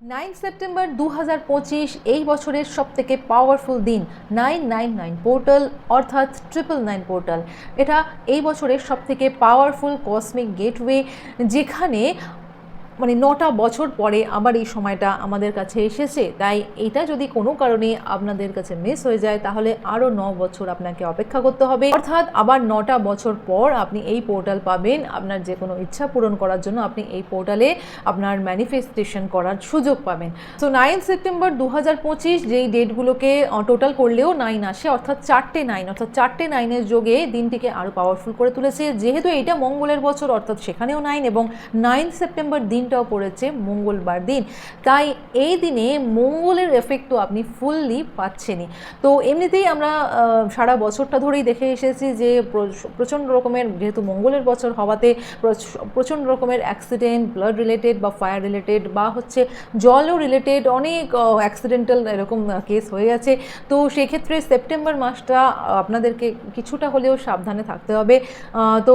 Nine September দু হাজার পঁচিশ, এই বছরের সব থেকে পাওয়ারফুল দিন নাইন নাইন নাইন পোর্টাল অর্থাৎ ট্রিপল নাইন পোর্টাল এটা এই বছরের সব থেকে পাওয়ারফুল কসমিক গেটওয়ে যেখানে মানে নটা বছর পরে আবার এই সময়টা আমাদের কাছে এসেছে। তাই এটা যদি কোনো কারণে আপনাদের কাছে মিস হয়ে যায়, তাহলে আরও ন বছর আপনাকে অপেক্ষা করতে হবে। অর্থাৎ আবার নটা বছর পর আপনি এই পোর্টাল পাবেন। আপনার যে কোনো ইচ্ছা পূরণ করার জন্য আপনি এই পোর্টালে আপনার ম্যানিফেস্টেশন করার সুযোগ পাবেন। তো নাইন সেপ্টেম্বর দু হাজার পঁচিশ যেই ডেটগুলোকে টোটাল করলেও নাইন আসে, অর্থাৎ চারটে নাইন অর্থাৎ চারটে নাইনের যোগে দিনটিকে আরও পাওয়ারফুল করে তুলেছে। যেহেতু এটা মঙ্গলের বছর, অর্থাৎ সেখানেও নাইন এবং নাইন সেপ্টেম্বর দিনটাও পড়েছে মঙ্গলবার দিন। তাই এই দিনে মঙ্গলের এফেক্টও আপনি ফুললি পাচ্ছেনই। তো এমনিতেই আমরা সারা বছরটা ধরেই দেখে এসেছি যে প্র- প্রচণ্ড রকমের যেহেতু মঙ্গলের বছর হওয়াতে প্রচ- প্রচণ্ড রকমের অ্যাক্সিডেন্ট ব্লাড রিলেটেড বা ফায়ার রিলেটেড বা হচ্ছে জলও রিলেটেড অনেক অ্যাক্সিডেন্টাল এরকম কেস হয়ে গেছে। তো সেক্ষেত্রে সেপ্টেম্বর মাসটা আপনাদেরকে কিছুটা হলেও সাবধানে থাকতে হবে। তো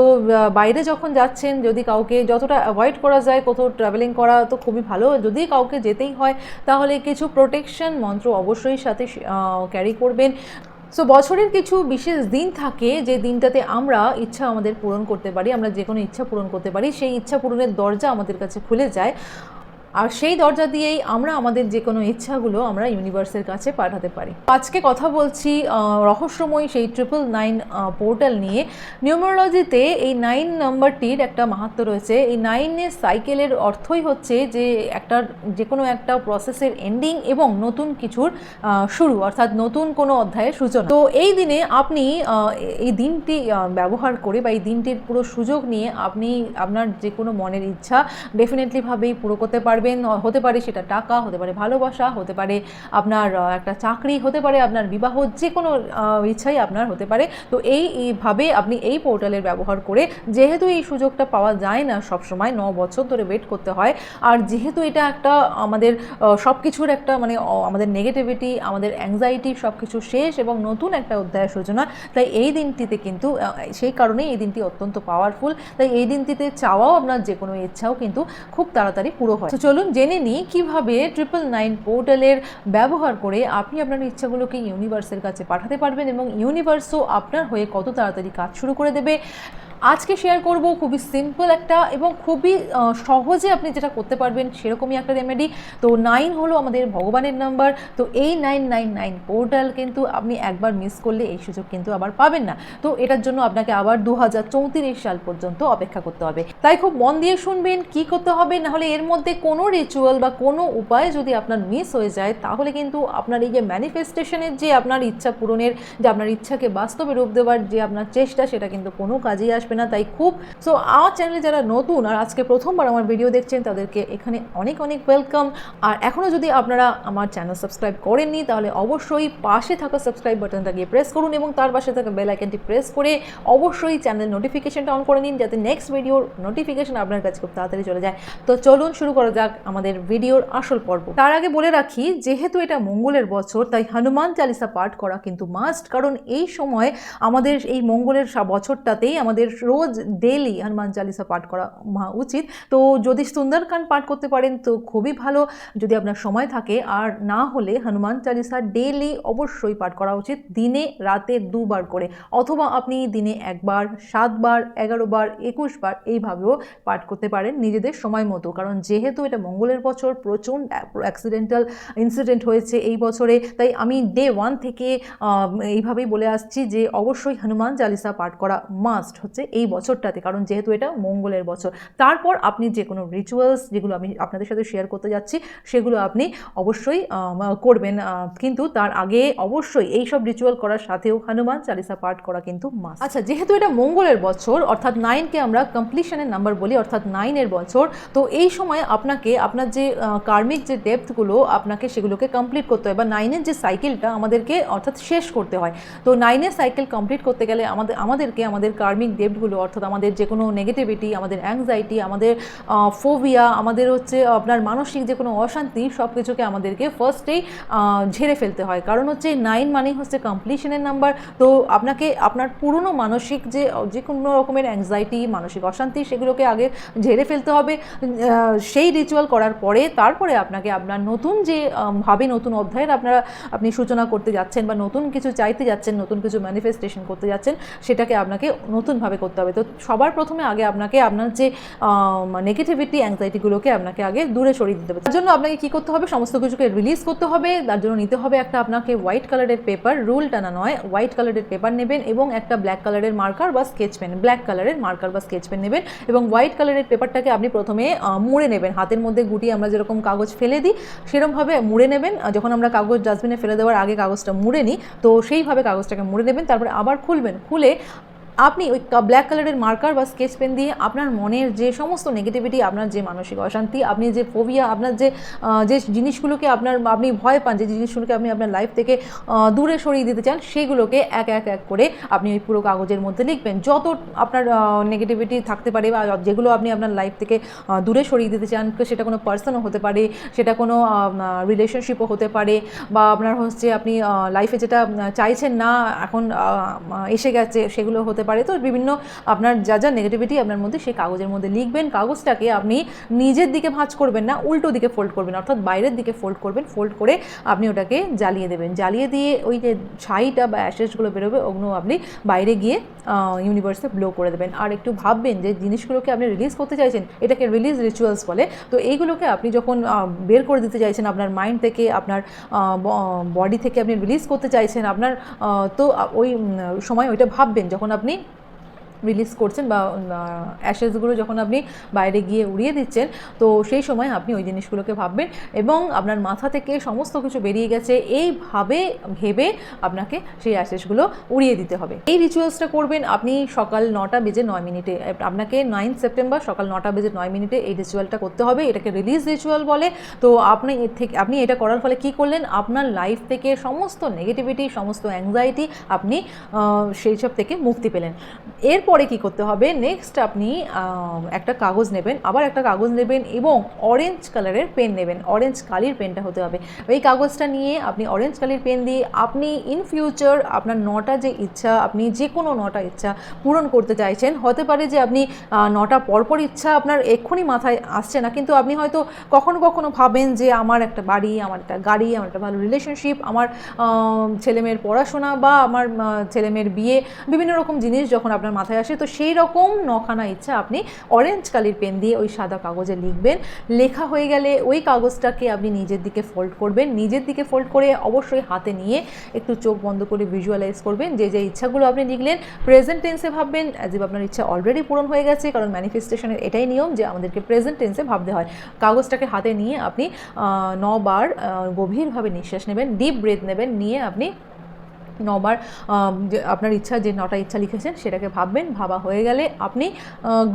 বাইরে যখন যাচ্ছেন যদি কাউকে যতটা অ্যাভয়েড করা যায়, কোথাও ট্রাভেলিং করা তো খুবই ভালো। যদি কাউকে যেতেই হয়, তাহলে কিছু প্রোটেকশন মন্ত্র অবশ্যই সাথে ক্যারি করবেন। সো বছরের কিছু বিশেষ দিন থাকে, যে দিনটাতে আমরা ইচ্ছা আমাদের পূরণ করতে পারি, আমরা যে কোনো ইচ্ছা পূরণ করতে পারি, সেই ইচ্ছা পূরণের দরজা আমাদের কাছে খুলে যায়। আর সেই দরজা দিয়েই আমরা আমাদের যে কোনো ইচ্ছাগুলো আমরা ইউনিভার্সের কাছে পাঠাতে পারি। আজকে কথা বলছি রহস্যময় সেই ট্রিপল নাইন পোর্টাল নিয়ে। নিউমারোলজিতে এই নাইন নাম্বারটির একটা মাহাত্ম রয়েছে। এই নাইনের সাইকেলের অর্থই হচ্ছে যে একটা, যে কোনো একটা প্রসেসের এন্ডিং এবং নতুন কিছুর শুরু, অর্থাৎ নতুন কোনো অধ্যায়ের সূচনা। তো এই দিনে আপনি এই দিনটি ব্যবহার করে বা এই দিনটির পুরো সুযোগ নিয়ে আপনি আপনার যে কোনো মনের ইচ্ছা ডেফিনেটলিভাবেই পুরো করতে পারবেন। আহ, হতে পারে সেটা টাকা হতে পারে ভালোবাসা হতে পারে আপনার একটা চাকরি হতে পারে আপনার বিবাহ যে কোনো ইচ্ছাই আপনার হতে পারে। তো এই এইভাবে আপনি এই পোর্টালের ব্যবহার করে যেহেতু এই সুযোগটা পাওয়া যায় না সব সময় ন বছর ধরে ওয়েট করতে হয় আর যেহেতু এটা একটা আমাদের সব কিছুর একটা মানে আমাদের নেগেটিভিটি আমাদের অ্যাংজাইটি সব কিছু শেষ এবং নতুন একটা অধ্যায় সূচনা তাই এই দিনটিতে কিন্তু সেই কারণেই এই দিনটি অত্যন্ত পাওয়ারফুল তাই এই দিনটিতে চাওয়াও আপনার যে কোনো ইচ্ছাও কিন্তু খুব তাড়াতাড়ি পুরো হয়। তো চলুন জেনে নিই কীভাবে ট্রিপল নাইন পোর্টালের ব্যবহার করে আপনি আপনার ইচ্ছাগুলোকে ইউনিভার্সের কাছে পাঠাতে পারবেন এবং ইউনিভার্সও আপনার হয়ে কত তাড়াতাড়ি কাজ শুরু করে দেবে। আজকে শেয়ার করব খুবই সিম্পল একটা এবং খুবই সহজে আপনি যেটা করতে পারবেন সেরকমই একটা রেমেডি তো নাইন হলো আমাদের ভগবানের নাম্বার তো এই নাইন নাইন নাইন পোর্টাল কিন্তু আপনি একবার মিস করলে এই সুযোগ কিন্তু আবার পাবেন না। তো এটার জন্য আপনাকে আবার দু হাজার চৌত্রিশ সাল পর্যন্ত অপেক্ষা করতে হবে। তাই খুব মন দিয়ে শুনবেন, কি করতে হবে? নাহলে এর মধ্যে কোনো রিচুয়াল বা কোনো উপায় যদি আপনার মিস হয়ে যায়, তাহলে কিন্তু আপনার এই যে ম্যানিফেস্টেশনের যে আপনার ইচ্ছা পূরণের, যে আপনার ইচ্ছাকে বাস্তবে রূপ দেওয়ার যে আপনার চেষ্টা, সেটা কিন্তু কোনো কাজেই আসবে না, তাই খুব সো আমার চ্যানেলে যারা নতুন আর আজকে প্রথমবার আমার ভিডিও দেখছেন, তাদেরকে এখানে অনেক অনেক ওয়েলকাম আর এখনও যদি আপনারা আমার চ্যানেল সাবস্ক্রাইব করেননি, তাহলে অবশ্যই পাশে থাকা সাবস্ক্রাইব বাটনটা গিয়ে প্রেস করুন এবং তার পাশে থাকা বেল আইকনটি প্রেস করে অবশ্যই চ্যানেল নোটিফিকেশনটা অন করে নিন, যাতে নেক্সট ভিডিওর নোটিফিকেশন আপনার কাছে খুব তাড়াতাড়ি চলে যায়। তো চলুন শুরু করা যাক আমাদের ভিডিওর আসল পর্ব। তার আগে বলে রাখি, যেহেতু এটা মঙ্গলের বছর, তাই হনুমান চালিসা পাঠ করা কিন্তু মাস্ট কারণ এই সময় আমাদের এই মঙ্গলের বছরটাতেই আমাদের রোজ ডেলি হনুমান চালিসা পাঠ করা উচিত। তো যদি সুন্দরকাণ্ড পাঠ করতে পারেন তো খুবই ভালো। যদি আপনার সময় থাকে আর না হলে হনুমান চালিসা ডেলি অবশ্যই পাঠ করা উচিত। দিনে, রাতে দুবার করে অথবা আপনি দিনে একবার, সাতবার এগারো বার একুশ বার এইভাবেও পাঠ করতে পারেন নিজেদের সময় মতো। কারণ যেহেতু এটা মঙ্গলের বছর, প্রচণ্ড অ্যাক্সিডেন্টাল ইনসিডেন্ট হয়েছে এই বছরে, তাই আমি ডে ওয়ান থেকে এইভাবেই বলে আসছি যে অবশ্যই হনুমান চালিসা পাঠ করা মাস্ট হচ্ছে। এই বছরটাতে, কারণ যেহেতু এটা মঙ্গলের বছর। তারপর আপনি যে কোনো রিচুয়ালস যেগুলো আমি আপনাদের সাথে শেয়ার করতে যাচ্ছি, সেগুলো আপনি অবশ্যই করবেন। কিন্তু তার আগে অবশ্যই এই সব রিচুয়াল করার সাথেও হনুমান চালিসা পাঠ করা কিন্তু মাস্ট আচ্ছা যেহেতু এটা মঙ্গলের বছর, অর্থাৎ নাইনকে আমরা কমপ্লিশনের নাম্বার বলি, অর্থাৎ নাইনের বছর, তো এই সময় আপনাকে আপনার যে কার্মিক যে ডেপথগুলো আপনাকে সেগুলোকে কমপ্লিট করতে হয়, বা নাইনের যে সাইকেলটা আমাদেরকে অর্থাৎ শেষ করতে হয়। তো নাইনের সাইকেল কমপ্লিট করতে গেলে আমাদের, আমাদেরকে আমাদের কার্মিক ডেপ ডেপগুলো অর্থাৎ আমাদের যে কোনো নেগেটিভিটি আমাদের অ্যাংজাইটি আমাদের ফোবিয়া আমাদের হচ্ছে আপনার মানসিক যে কোনো অশান্তি সব কিছুকে আমাদেরকে ফার্স্টেই ঝেড়ে ফেলতে হয়। কারণ হচ্ছে নাইন মানে হচ্ছে কমপ্লিশনের নাম্বার তো আপনাকে, আপনার পুরনো মানসিক যে যে কোনো রকমের অ্যাংজাইটি মানসিক অশান্তি, সেগুলোকে আগে ঝেড়ে ফেলতে হবে। সেই রিচুয়াল করার পরে তারপরে আপনাকে আপনার নতুন যে ভাবে নতুন অধ্যায়ের আপনারা, আপনি সূচনা করতে যাচ্ছেন বা নতুন কিছু চাইতে যাচ্ছেন, নতুন কিছু ম্যানিফেস্টেশন করতে যাচ্ছেন, সেটাকে আপনাকে নতুনভাবে করতে হবে। তো সবার প্রথমে আগে আপনাকে আপনার যে নেগেটিভিটি অ্যাংজাইটিগুলোকে আপনাকে আগে দূরে সরিয়ে দিতে হবে। তার জন্য আপনাকে কী করতে হবে? সমস্ত কিছুকে রিলিজ করতে হবে। তার জন্য নিতে হবে একটা আপনাকে হোয়াইট কালারের পেপার রুল টানা নয়। হোয়াইট কালারের পেপার নেবেন এবং একটা ব্ল্যাক কালারের মার্কার বা স্কেচ পেন ব্ল্যাক কালারের মার্কার বা স্কেচ পেন নেবেন এবং হোয়াইট কালারের পেপারটাকে আপনি প্রথমে মুড়ে নেবেন। হাতের মধ্যে গুটিয়ে আমরা যেরকম কাগজ ফেলে দিই সেরকমভাবে মুড়ে নেবেন। যখন আমরা কাগজ ডাস্টবিনে ফেলে দেওয়ার আগে কাগজটা মুড়ে নিই, তো সেইভাবে কাগজটাকে মুড়ে নেবেন। তারপরে আবার খুলবেন। খুলে আপনি ওই ব্ল্যাক কালারের মার্কার বা স্কেচ পেন দিয়ে আপনার মনের যে সমস্ত নেগেটিভিটি আপনার যে মানসিক অশান্তি, আপনি যে ফোবিয়া আপনার যে যে জিনিসগুলোকে আপনার, আপনি ভয় পান, যে জিনিসগুলোকে আপনি আপনার লাইফ থেকে দূরে সরিয়ে দিতে চান, সেগুলোকে এক এক এক করে আপনি ওই পুরো কাগজের মধ্যে লিখবেন। যত আপনার নেগেটিভিটি থাকতে পারে বা যেগুলো আপনি আপনার লাইফ থেকে দূরে সরিয়ে দিতে চান সেটা কোনো পার্সনও হতে পারে, সেটা কোনো রিলেশনশিপও হতে পারে বা আপনার হচ্ছে আপনি লাইফে যেটা চাইছেন না, এখন এসে গেছে, সেগুলো হতে পারে। তো বিভিন্ন আপনার যা যা নেগেটিভিটি আপনার মধ্যে সেই কাগজের মধ্যে লিখবেন। কাগজটাকে আপনি নিজের দিকে ভাঁজ করবেন না, উল্টো দিকে ফোল্ড করবেন। অর্থাৎ বাইরের দিকে ফোল্ড করবেন। ফোল্ড করে আপনি ওটাকে জ্বালিয়ে দেবেন। জ্বালিয়ে দিয়ে ওই যে ছাইটা বা অ্যাশেসগুলো বেরোবে, ওগুলো আপনি বাইরে গিয়ে ইউনিভার্সে ব্লো করে দেবেন। আর একটু ভাববেন যে জিনিসগুলোকে আপনি রিলিজ করতে চাইছেন, এটাকে রিলিজ রিচুয়ালস বলে। তো এইগুলোকে আপনি যখন বের করে দিতে চাইছেন আপনার মাইন্ড থেকে, আপনার বডি থেকে আপনি রিলিজ করতে চাইছেন, আপনার তো ওই সময় ওইটা ভাববেন। যখন আপনি রিলিজ করছেন বা অ্যাশেসগুলো যখন আপনি বাইরে গিয়ে উড়িয়ে দিচ্ছেন, তো সেই সময় আপনি ওই জিনিসগুলোকে ভাববেন এবং আপনার মাথা থেকে সমস্ত কিছু বেরিয়ে গেছে এইভাবে ভেবে আপনাকে সেই অ্যাশেসগুলো উড়িয়ে দিতে হবে। এই রিচুয়ালসটা করবেন আপনি সকাল নটা বেজে নয় মিনিটে আপনাকে নাইন সেপ্টেম্বর সকাল নটা বেজে নয় মিনিটে এই রিচুয়ালটা করতে হবে, এটাকে রিলিজ রিচুয়াল বলে। তো আপনি এর থেকে, আপনি এটা করার ফলে কি করলেন, আপনার লাইফ থেকে সমস্ত নেগেটিভিটি সমস্ত অ্যাংজাইটি আপনি সেই সব থেকে মুক্তি পেলেন। এরপরে কি করতে হবে? নেক্সট আপনি একটা কাগজ নেবেন, আবার একটা কাগজ নেবেন এবং অরেঞ্জ কালারের পেন নেবেন। অরেঞ্জ কালির পেনটা হতে হবে। এই কাগজটা নিয়ে আপনি অরেঞ্জ কালির পেন দিয়ে আপনি ইন ফিউচার আপনার নটা যে ইচ্ছা, আপনি যে কোনো নটা ইচ্ছা পূরণ করতে চাইছেন, হতে পারে যে আপনি নটা পরপর ইচ্ছা আপনার এক্ষুনি মাথায় আসছে না, কিন্তু আপনি হয়তো কখনো কখনো ভাবেন যে আমার একটা বাড়ি, আমার একটা গাড়ি, আমার একটা ভালো রিলেশনশিপ আমার ছেলেমেয়ের পড়াশোনা বা আমার ছেলেমেয়ের বিয়ে, বিভিন্ন রকম জিনিস যখন আপনার মাথায় আসে, তো সেই রকম নখানা ইচ্ছা আপনি অরেঞ্জ কালির পেন দিয়ে ওই সাদা কাগজে লিখবেন। লেখা হয়ে গেলে ওই কাগজটাকে আপনি নিজের দিকে ফোল্ড করবেন। নিজের দিকে ফোল্ড করে অবশ্যই হাতে নিয়ে একটু চোখ বন্ধ করে ভিজুয়ালাইজ করবেন। যে যে ইচ্ছাগুলো আপনি লিখলেন প্রেজেন্ট টেন্সে ভাববেন অ্যাজ আপনার ইচ্ছা অলরেডি পূরণ হয়ে গেছে, কারণ ম্যানিফেস্টেশনের এটাই নিয়ম যে আমাদেরকে প্রেজেন্ট টেন্সে ভাবতে হয়। কাগজটাকে হাতে নিয়ে আপনি নবার গভীরভাবে নিঃশ্বাস নেবেন ডিপ ব্রেথ নেবেন, নিয়ে আপনি নবার আপনার ইচ্ছা, যে নটা ইচ্ছা লিখেছেন, সেটাকে ভাববেন। ভাবা হয়ে গেলে আপনি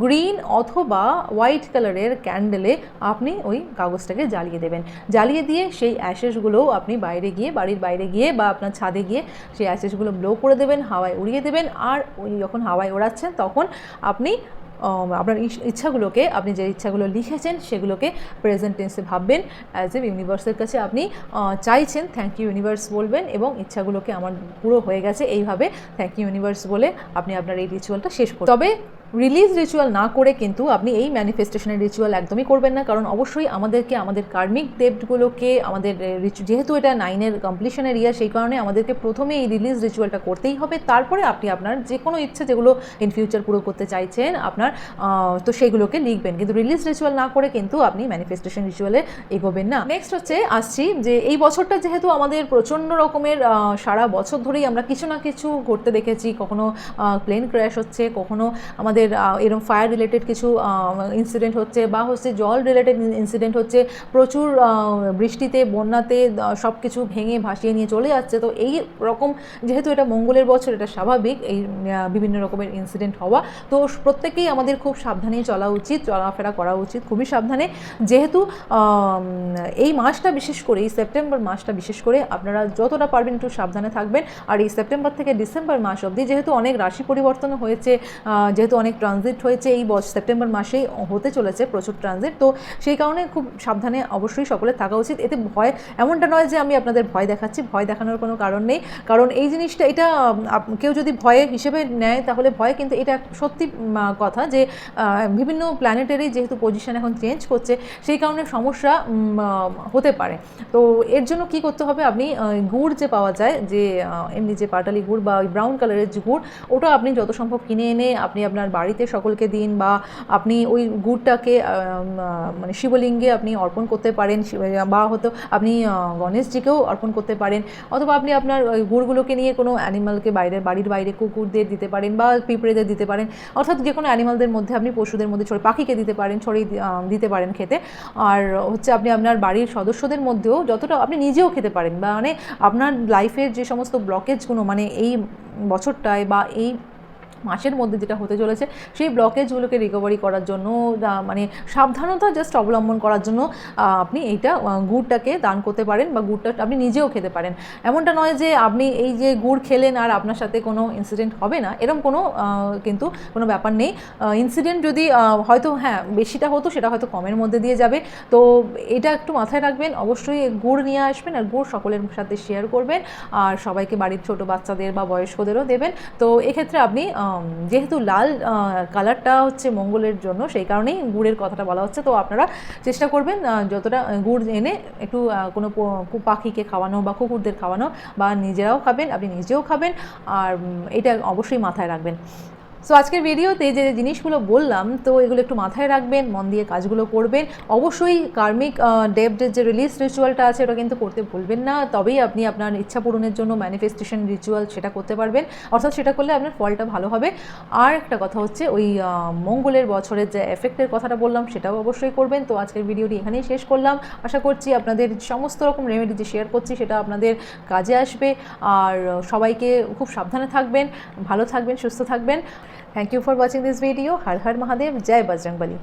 গ্রিন অথবা হোয়াইট কালারের ক্যান্ডেলে আপনি ওই কাগজটাকে জ্বালিয়ে দেবেন। জ্বালিয়ে দিয়ে সেই অ্যাশেসগুলোও আপনি বাইরে গিয়ে, বাড়ির বাইরে গিয়ে বা আপনার ছাদে গিয়ে সেই অ্যাশেসগুলো ব্লো করে দেবেন, হাওয়ায় উড়িয়ে দেবেন। আর ওই যখন হাওয়ায় ওড়াচ্ছেন, তখন আপনি আপনার ইচ্ছাগুলোকে, আপনি যে ইচ্ছাগুলো লিখেছেন, সেগুলোকে প্রেজেন্ট টেন্সে ভাববেন। অ্যাজ এ ইউনিভার্সের কাছে আপনি চাইছেন থ্যাংক ইউ ইউনিভার্স বলবেন এবং ইচ্ছাগুলোকে আমার পুরো হয়ে গেছে এইভাবে থ্যাংক ইউ ইউনিভার্স বলে আপনি আপনার এই রিচুয়ালটা শেষ করুন তবে রিলিজ রিচুয়াল না করে কিন্তু আপনি এই ম্যানিফেস্টেশনের রিচুয়াল একদমই করবেন না। কারণ অবশ্যই আমাদেরকে, আমাদের কার্মিক ডেপ্টগুলোকে আমাদের যেহেতু এটা নাইনের কমপ্লিশনের ইয়ার সেই কারণে আমাদেরকে প্রথমে এই রিলিজ রিচুয়ালটা করতেই হবে। তারপরে আপনি আপনার যে কোনো ইচ্ছে যেগুলো ইন ফিউচার পুরো করতে চাইছেন, আপনার আহ, তো সেগুলোকে লিখবেন। কিন্তু রিলিজ রিচুয়াল না করে কিন্তু আপনি ম্যানিফেস্টেশন রিচুয়ালে এগোবেন না। নেক্সট হচ্ছে আসছি যে এই বছরটা যেহেতু আমাদের প্রচণ্ড রকমের সারা বছর ধরেই আমরা কিছু না কিছু ঘটতে দেখেছি। কখনো প্লেন ক্র্যাশ হচ্ছে কখনো আমাদের এরকম ফায়ার রিলেটেড কিছু ইনসিডেন্ট হচ্ছে বা হচ্ছে জল রিলেটেড ইনসিডেন্ট হচ্ছে। প্রচুর বৃষ্টিতে বন্যাতে সব কিছু ভেঙে ভাসিয়ে নিয়ে চলে যাচ্ছে। তো এই রকম যেহেতু এটা মঙ্গলের বছর এটা স্বাভাবিক। এই বিভিন্ন রকমের ইনসিডেন্ট হওয়া। তো প্রত্যেকেই আমাদের খুব সাবধানেই চলা উচিত, চলাফেরা করা উচিত, খুবই সাবধানে। যেহেতু এই মাসটা বিশেষ করে, এই সেপ্টেম্বর মাসটা বিশেষ করে আপনারা যতটা পারবেন একটু সাবধানে থাকবেন। আর এই সেপ্টেম্বর থেকে ডিসেম্বর মাস অবধি যেহেতু অনেক রাশি পরিবর্তন হয়েছে যেহেতু অনেক ট্রানজিট হয়েছে, এই বছর সেপ্টেম্বর মাসেই হতে চলেছে প্রচুর ট্রানজিট। তো সেই কারণে খুব সাবধানে অবশ্যই সকলে থাকা উচিত। এতে ভয়, এমনটা নয় যে আমি আপনাদের ভয় দেখাচ্ছি, ভয় দেখানোর কোনো কারণ নেই। কারণ এই জিনিসটা, এটা কেউ যদি ভয়ে হিসেবে নেয় তাহলে ভয় কিন্তু এটা সত্যি কথা যে বিভিন্ন প্ল্যানেটারি যেহেতু পজিশন এখন চেঞ্জ করছে, সেই কারণে সমস্যা হতে পারে। তো এর জন্য কি করতে হবে? আপনি গুড় যে পাওয়া যায়, যে এমনি যে পাটালি গুড় বা ওই ব্রাউন কালারের যে গুড়, ওটা আপনি যত সম্ভব কিনে এনে আপনি আপনার বাড়িতে সকলকে দিন বা আপনি ওই গুড়টাকে মানে শিবলিঙ্গে আপনি অর্পণ করতে পারেন বা হয়তো আপনি গণেশজিকেও অর্পণ করতে পারেন, অথবা আপনি আপনার ওই গুড়গুলোকে নিয়ে কোনো অ্যানিমালকে বাইরে বাড়ির বাইরে কুকুরদের দিতে পারেন বা পিঁপড়েদের দিতে পারেন, অর্থাৎ যে কোনো অ্যানিমালদের মধ্যে আপনি পশুদের মধ্যে ছড়ে পাখিকে দিতে পারেন, ছড়িয়ে দিতে পারেন খেতে। আর হচ্ছে আপনি আপনার বাড়ির সদস্যদের মধ্যেও যতটা আপনি নিজেও খেতে পারেন। মানে আপনার লাইফের যে সমস্ত ব্লকেজগুলো মানে এই বছরটায় বা এই মাসের মধ্যে যেটা হতে চলেছে, সেই ব্লকেজগুলোকে রিকভারি করার জন্য মানে সাবধানতা জাস্ট অবলম্বন করার জন্য আপনি এইটা গুড়টাকে দান করতে পারেন বা গুড়টা আপনি নিজেও খেতে পারেন। এমনটা নয় যে আপনি এই যে গুড় খেলেন আর আপনার সাথে কোনো ইনসিডেন্ট হবে না এরকম কোনো কিন্তু কোনো ব্যাপার নেই। ইনসিডেন্ট যদি হয়তো হ্যাঁ বেশিটা হতো সেটা হয়তো কমের মধ্যে দিয়ে যাবে। তো এটা একটু মাথায় রাখবেন, অবশ্যই গুড় নিয়ে আসবেন আর গুড় সকলের সাথে শেয়ার করবেন। আর সবাইকে বাড়ির ছোট বাচ্চাদের বা বয়স্কদেরও দেবেন। তো এক্ষেত্রে আপনি যেহেতু লাল কালারটা হচ্ছে মঙ্গলের জন্য, সেই কারণেই গুড়ের কথাটা বলা হচ্ছে। তো আপনারা চেষ্টা করবেন যতটা গুড় এনে একটু কোনো পাখিকে খাওয়ানো বা কুকুরদের খাওয়ানো বা নিজেরাও খাবেন, আপনি নিজেও খাবেন, আর এটা অবশ্যই মাথায় রাখবেন। সো আজকের ভিডিওতে যে জিনিসগুলো বললাম, তো এগুলো একটু মাথায় রাখবেন, মন দিয়ে কাজগুলো করবেন। অবশ্যই কার্মিক ডেভদের যে রিলিজ রিচুয়ালটা আছে, ওটা কিন্তু করতে ভুলবেন না। তবেই আপনি আপনার ইচ্ছা পূরণের জন্য ম্যানিফেস্টেশন রিচুয়াল সেটা করতে পারবেন। অর্থাৎ সেটা করলে আপনার ফলটা ভালো হবে। আর একটা কথা হচ্ছে, ওই মঙ্গলের বছরের যে এফেক্টের কথাটা বললাম, সেটাও অবশ্যই করবেন। তো আজকের ভিডিওটি এখানেই শেষ করলাম। আশা করছি আপনাদের সমস্ত রকম রেমেডি যে শেয়ার করছি, সেটা আপনাদের কাজে আসবে। আর সবাইকে খুব সাবধানে থাকবেন, ভালো থাকবেন, সুস্থ থাকবেন। Thank you for watching this video. Har Har Mahadev, Jai Bajrangbali.